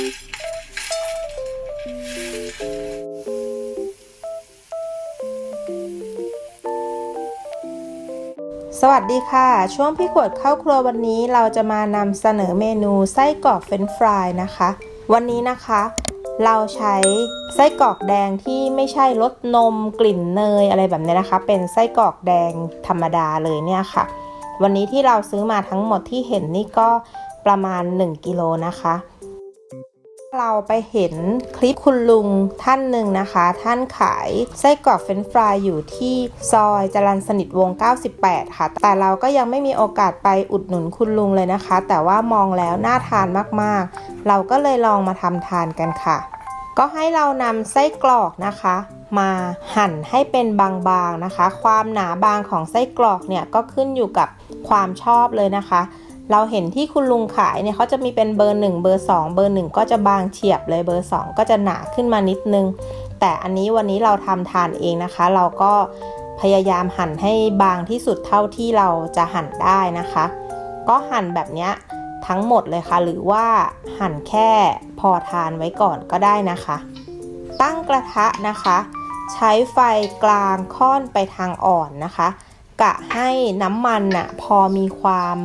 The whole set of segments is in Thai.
สวัสดีค่ะ ช่วงพี่ขวดเข้าครัววันนี้เราจะมานำเสนอเมนูไส้กรอกเฟรนฟรายนะคะ วันนี้นะคะ เราใช้ไส้กรอกแดงที่ไม่ใช่รสนมกลิ่นเนยอะไรแบบนี้นะคะ เป็นไส้กรอกแดงธรรมดาเลยเนี่ยค่ะ วันนี้ที่เราซื้อมาทั้งหมดที่เห็นนี่ก็ประมาณ 1 กิโลนะคะ เราไปเห็นคลิปคุณลุงท่านหนึ่งนะคะ ท่านขายไส้กรอกเฟรนช์ฟรายอยู่ที่ซอยจรัญสนิทวง 98 ค่ะ แต่เราก็ยังไม่มีโอกาสไปอุดหนุนคุณลุงเลยนะคะ แต่ว่ามองแล้วน่าทานมากๆ เราก็เลยลองมาทำทานกันค่ะ ก็ให้เรานำไส้กรอกนะคะมาหั่นให้เป็นบางๆนะคะ ความหนาบางของไส้กรอกเนี่ยก็ขึ้นอยู่กับความชอบเลยนะคะ เราเห็นที่คุณลุงขายเนี่ยเขาจะมีเป็นเบอร์ 1 เบอร์ 2 เบอร์ 1 ก็จะบางเฉียบเลยเบอร์ 2 ก็จะหนาขึ้นมานิดนึง แต่อันนี้วันนี้เราทำทานเองนะคะ เราก็พยายามหั่นให้บางที่สุดเท่าที่เราจะหั่นได้นะคะ ก็หั่นแบบเนี้ยทั้งหมดเลยค่ะ หรือว่าหั่นแค่พอทานไว้ก่อนก็ได้นะคะ ตั้งกระทะนะคะ ใช้ไฟกลางค่อนไปทางอ่อนนะคะ กะให้น้ำมันน่ะพอมีความ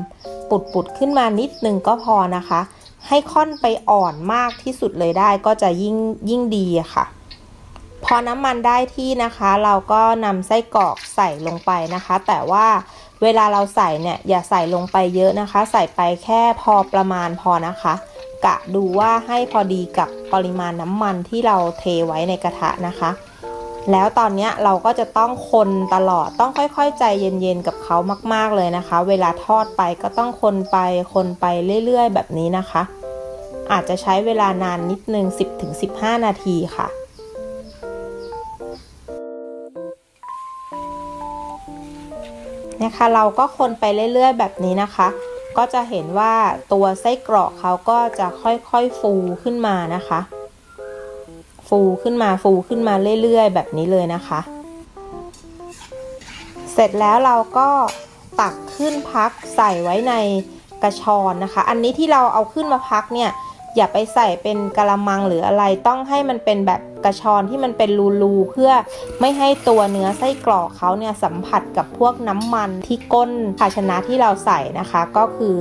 ปุดๆขึ้นมานิดนึงก็พอนะคะ ให้ค่อนไปอ่อนมากที่สุดเลยได้ก็จะยิ่งยิ่งดีค่ะ พอน้ำมันได้ที่นะคะ เราก็นำไส้กรอกใส่ลงไปนะคะ แต่ว่าเวลาเราใส่เนี่ยอย่าใส่ลงไปเยอะนะคะ ใส่ไปแค่พอประมาณพอนะคะ กะดูว่าให้พอดีกับปริมาณน้ำมันที่เราเทไว้ในกระทะนะคะ แล้วตอนนี้เราก็จะต้องคนตลอดต้องค่อยๆ ใจเย็นๆกับเขามากๆเลยนะคะ เวลาทอดไปก็ต้องคนไปคนไปเรื่อยๆ แบบนี้นะคะ อาจจะใช้เวลานานนิดนึง 10-15 นาทีค่ะนะคะเราก็คนไปเรื่อยๆ แบบนี้นะคะ ก็จะเห็นว่าตัวไส้กรอกเขาก็จะค่อยๆฟูขึ้นมานะคะ ฟูขึ้นมาฟูขึ้นมาเรื่อย ๆ แบบนี้เลยนะคะ เสร็จแล้วเราก็ตักขึ้นพักใส่ไว้ในกระชอนนะคะ อันนี้ที่เราเอาขึ้นมาพักเนี่ยอย่าไปใส่เป็นกระมังหรืออะไรต้องให้มันเป็นแบบกระชอนที่มันเป็นรูๆเพื่อไม่ให้ตัวเนื้อไส้กรอกเขาเนี่ยสัมผัสกับพวกน้ำมันที่ก้นภาชนะที่เราใส่นะคะ ก็คือ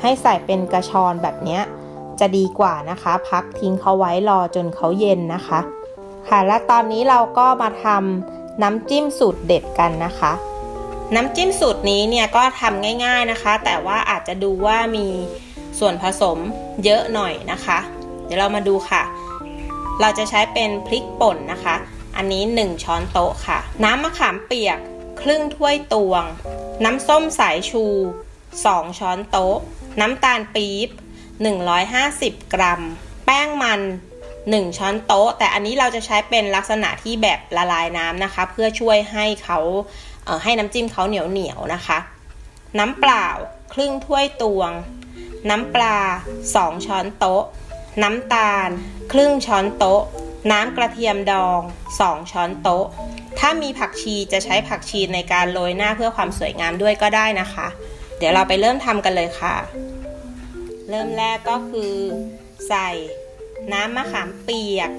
ให้ใส่เป็นกระชอนแบบนี้ จะดีกว่านะคะ พักทิ้งเขาไว้รอจนเขาเย็นนะคะ ค่ะและตอนนี้เราก็มาทำน้ำจิ้มสูตรเด็ดกันนะคะ น้ำจิ้มสูตรนี้เนี่ยก็ทำง่าย ๆนะคะ แต่ว่าอาจจะดูว่ามีส่วนผสมเยอะหน่อยนะคะ เดี๋ยวเรามาดูค่ะ เราจะใช้เป็นพริกป่นนะคะ อันนี้ 1 ช้อนโต๊ะค่ะ น้ำมะขามเปียกครึ่งถ้วยตวง น้ำส้มสายชู 2 ช้อนโต๊ะ น้ำตาลปี๊บ 150 กรัม แป้งมัน 1 ช้อนโต๊ะ แต่อันนี้เราจะใช้เป็นลักษณะที่แบบละลายน้ำนะคะ เพื่อช่วยให้เขาเให้น้ำจิ้มเขาเหนียวเหนียวๆนะคะ น้ำเปล่าครึ่งถ้วยตวง น้ำปลา 2 ช้อนโต๊ะ น้ำตาล ครึ่งช้อนโต๊ะ น้ำกระเทียมดอง 2 ช้อนโต๊ะ ถ้ามีผักชีจะใช้ผักชีในการโรยหน้าเพื่อความสวยงามด้วยก็ได้นะคะ เดี๋ยวเราไปเริ่มทำกันเลยค่ะ เริ่มแรกก็คือใส่น้ำมะขามเปียก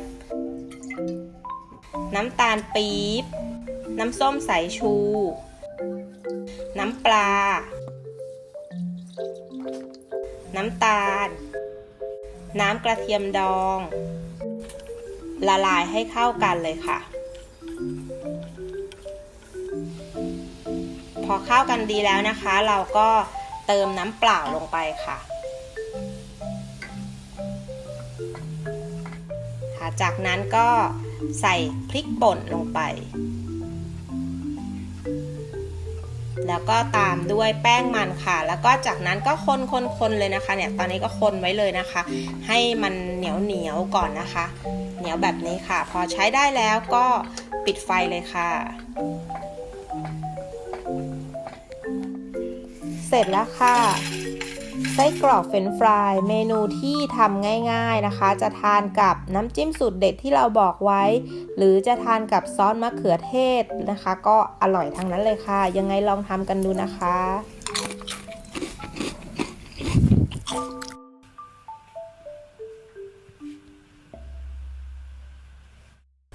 น้ำตาลปี๊บ น้ำส้มสายชู น้ำปลา น้ำตาล น้ำกระเทียมดอง ละลายให้เข้ากันเลยค่ะ พอเข้ากันดีแล้วนะคะ เราก็เติมน้ำเปล่าลงไปค่ะ จากนั้นก็ใส่พริกป่นลงไป แล้วก็ตามด้วยแป้งมันค่ะ แล้วก็จากนั้นก็คนคนคนเลยนะคะ เนี่ย ตอนนี้ก็คนไว้เลยนะคะ ให้มันเหนียวเหนียวก่อนนะคะ เหนียวแบบนี้ค่ะ พอใช้ได้แล้วก็ปิดไฟเลยค่ะเสร็จแล้วค่ะ ไส้กรอกเฟรนฟรายเมนูที่ทำง่ายๆนะคะ จะทานกับน้ำจิ้มสูตรเด็ดที่เราบอกไว้ หรือจะทานกับซอสมะเขือเทศนะคะ ก็อร่อยทั้งนั้นเลยค่ะ ยังไงลองทำกันดูนะคะ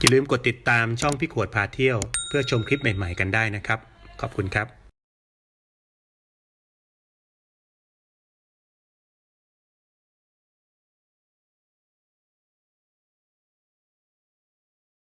อย่าลืมกดติดตามช่องพี่ขวดพาเที่ยว เพื่อชมคลิปใหม่ ๆ กันได้นะครับ ขอบคุณครับ